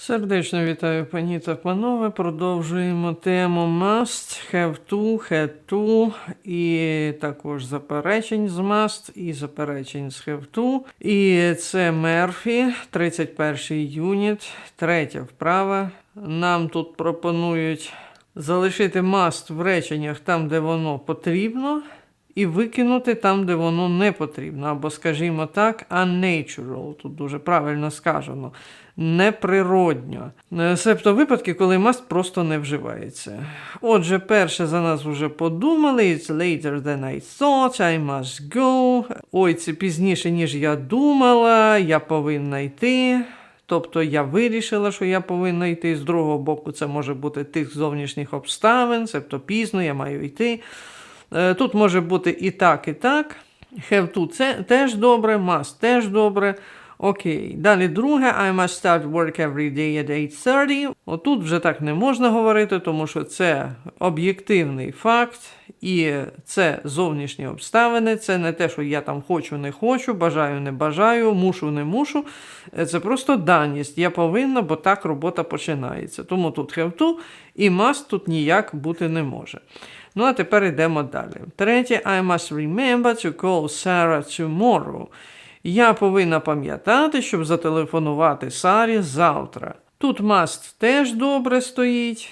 Сердечно вітаю пані та панове. Продовжуємо тему must, have to, had to, і також заперечень з must, і заперечень з have to. І це Мерфі, 31 юніт, третя вправа. Нам тут пропонують залишити must в реченнях там, де воно потрібно, і викинути там, де воно не потрібно. Або, скажімо так, unnatural, тут дуже правильно сказано, неприродньо. Е, Себто випадки, коли must просто не вживається. Отже, перше за нас вже подумали. It's later than I thought, I must go. Ой, це пізніше, ніж я думала, я повинна йти. Тобто я вирішила, що я повинна йти. З другого боку, це може бути тих зовнішніх обставин, тобто пізно я маю йти. Е, Тут може бути і так, і так. Have to це теж добре, must теж добре. Окей. Далі друге, I must start work every day at 8.30. Отут вже так не можна говорити, тому що це об'єктивний факт, і це зовнішні обставини, це не те, що я там хочу, не хочу, бажаю, не бажаю, мушу, не мушу. Е, Це просто даність. Я повинна, бо так робота починається. Тому тут have to і must тут ніяк бути не може. Ну, а тепер йдемо далі. Третє, I must remember to call Sarah tomorrow. Я повинна пам'ятати, щоб зателефонувати Сарі завтра. Тут must теж добре стоїть.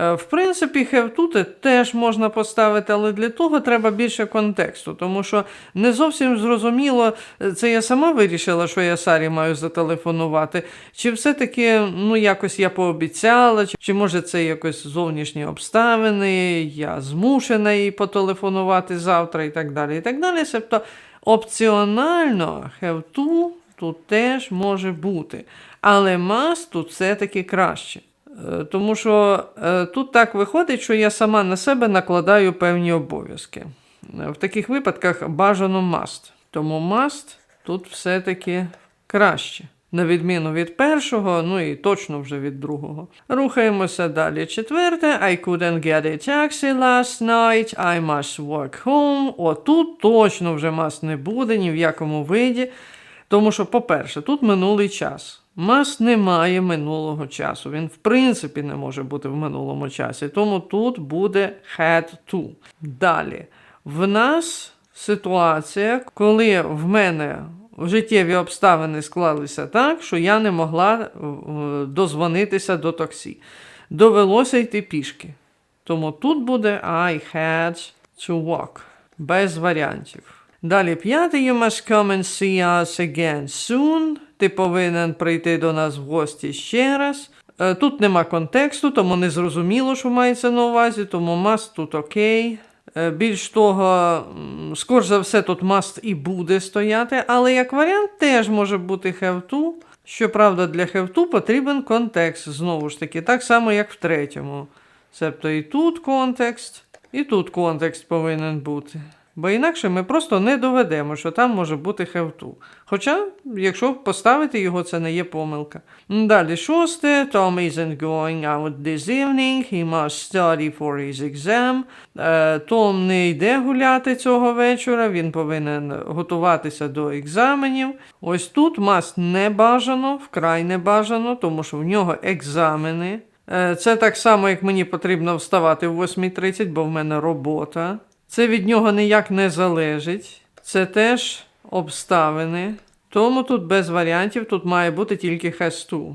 Е, В принципі, to теж можна поставити, але для того треба більше контексту, тому що не зовсім зрозуміло, е, це я сама вирішила, що я Сарі маю зателефонувати, чи все-таки ну, якось я пообіцяла, чи, чи може це якось зовнішні обставини, я змушена їй потелефонувати завтра і так далі. і так далі. Тобто опціонально to тут теж може бути, але тут все-таки краще. Е, Тому що е, тут так виходить, що я сама на себе накладаю певні обов'язки. Е, В таких випадках бажано must. Тому must тут все-таки краще. На відміну від першого, ну і точно вже від другого. Рухаємося далі. Четверте. I couldn't get a taxi last night. I must work home. Отут точно вже must не буде ні в якому виді. Тому що, по-перше, тут минулий час. Мас не має минулого часу. Він, в принципі, не може бути в минулому часі. Тому тут буде had to. Далі. В нас ситуація, коли в мене життєві обставини склалися так, що я не могла е, дозвонитися до таксі. Довелося йти пішки. Тому тут буде I had to walk. Без варіантів. Далі п'ятий, you must come and see us again soon. Ти повинен прийти до нас в гості ще раз. Е, Тут нема контексту, тому не зрозуміло, що мається на увазі, тому must тут окей. Е, Більш того, скорш за все, тут must і буде стояти, але як варіант теж може бути have to. Щоправда, для have to потрібен контекст, знову ж таки, так само, як в третьому. Себто і тут контекст, і тут контекст повинен бути. Бо інакше ми просто не доведемо, що там може бути to. Хоча, якщо поставити його, це не є помилка. Далі шосте. Tom isn't going out this evening. He must study for his exam. Е, Том не йде гуляти цього вечора, він повинен готуватися до екзаменів. Ось тут must не бажано, вкрай не бажано, тому що в нього екзамени. Е, Це так само, як мені потрібно вставати в 8.30, бо в мене робота. Це від нього ніяк не залежить. Це теж обставини. Тому тут без варіантів, тут має бути тільки has to.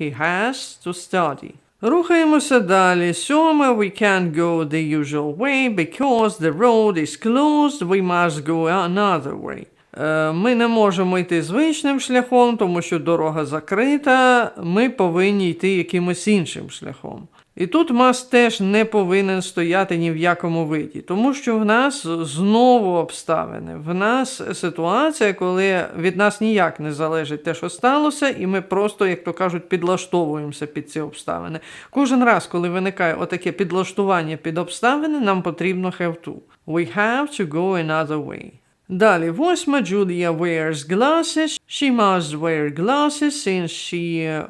He has to study. Рухаємося далі. Сьоме, we can't go the usual way because the road is closed, we must go another way. Е, Ми не можемо йти звичним шляхом, тому що дорога закрита, ми повинні йти якимось іншим шляхом. І тут мас теж не повинен стояти ні в якому виді, тому що в нас знову обставини. В нас ситуація, коли від нас ніяк не залежить те, що сталося, і ми просто, як то кажуть, підлаштовуємося під ці обставини. Кожен раз, коли виникає отаке підлаштування під обставини, нам потрібно have to. We have to go another way. Далі, восьма, Julia wears glasses. She must wear glasses since she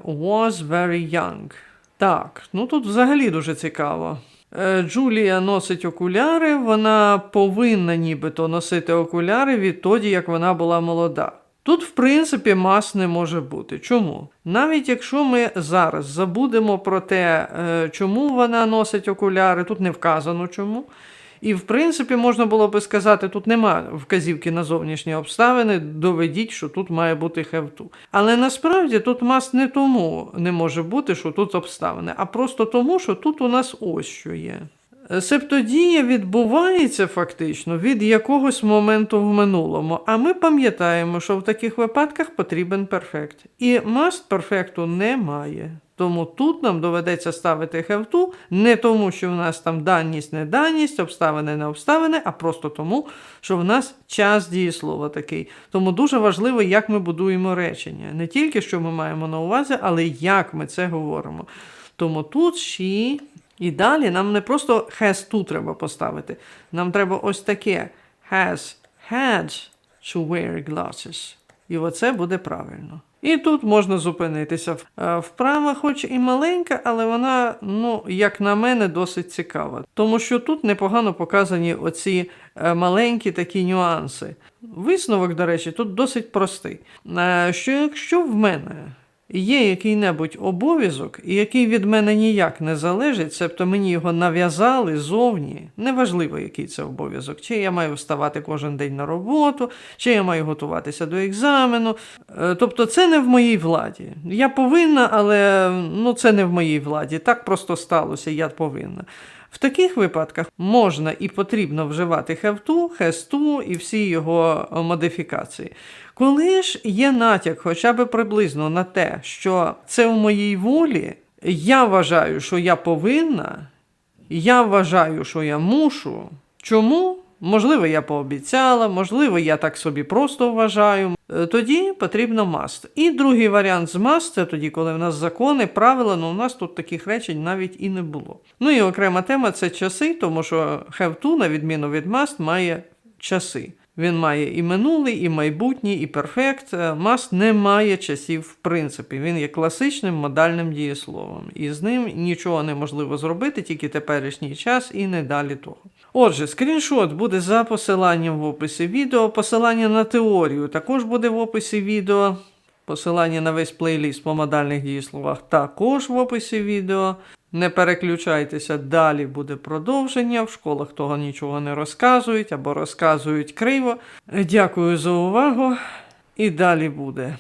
was very young. Так, ну тут взагалі дуже цікаво. Е, Джулія носить окуляри, вона повинна нібито носити окуляри відтоді, як вона була молода. Тут, в принципі, мас не може бути. Чому? Навіть якщо ми зараз забудемо про те, е, чому вона носить окуляри, тут не вказано чому. І, в принципі, можна було би сказати, тут нема вказівки на зовнішні обставини, доведіть, що тут має бути хевту. Але насправді тут мас не тому не може бути, що тут обставини, а просто тому, що тут у нас ось що є. Септодія відбувається фактично від якогось моменту в минулому, а ми пам'ятаємо, що в таких випадках потрібен перфект. І маст перфекту немає. Тому тут нам доведеться ставити хевту не тому, що в нас там даність, не даність, обставини, не обставини, а просто тому, що в нас час дієслова такий. Тому дуже важливо, як ми будуємо речення. Не тільки що ми маємо на увазі, але як ми це говоримо. Тому тут she і далі нам не просто has to треба поставити. Нам треба ось таке has had to wear glasses. І оце буде правильно. І тут можна зупинитися. Е, Вправа, хоч і маленька, але вона, ну, як на мене, досить цікава. Тому що тут непогано показані оці е, маленькі такі нюанси. Висновок, до речі, тут досить простий. Е, Що якщо в мене є який-небудь обов'язок, який від мене ніяк не залежить, себто мені його нав'язали зовні, неважливо, який це обов'язок, чи я маю вставати кожен день на роботу, чи я маю готуватися до екзамену. Е, Тобто це не в моїй владі. Я повинна, але ну, це не в моїй владі. Так просто сталося, я повинна. В таких випадках можна і потрібно вживати хевту, хесту і всі його модифікації. Коли ж є натяк хоча б приблизно на те, що це в моїй волі, я вважаю, що я повинна, я вважаю, що я мушу. Чому? Можливо, я пообіцяла, можливо, я так собі просто вважаю. Е, Тоді потрібно must. І другий варіант з must – це тоді, коли в нас закони, правила, ну у нас тут таких речень навіть і не було. Ну і окрема тема це часи, тому що have to, на відміну від must, має часи. Він має і минулий, і майбутній, і перфект. Е, Must не має часів в принципі. Він є класичним модальним дієсловом. І з ним нічого неможливо зробити, тільки теперішній час і не далі того. Отже, скріншот буде за посиланням в описі відео. Посилання на теорію також буде в описі відео. Посилання на весь плейліст по модальних дієсловах також в описі відео. Не переключайтеся, далі буде продовження. В школах того нічого не розказують або розказують криво. Дякую за увагу. І далі буде.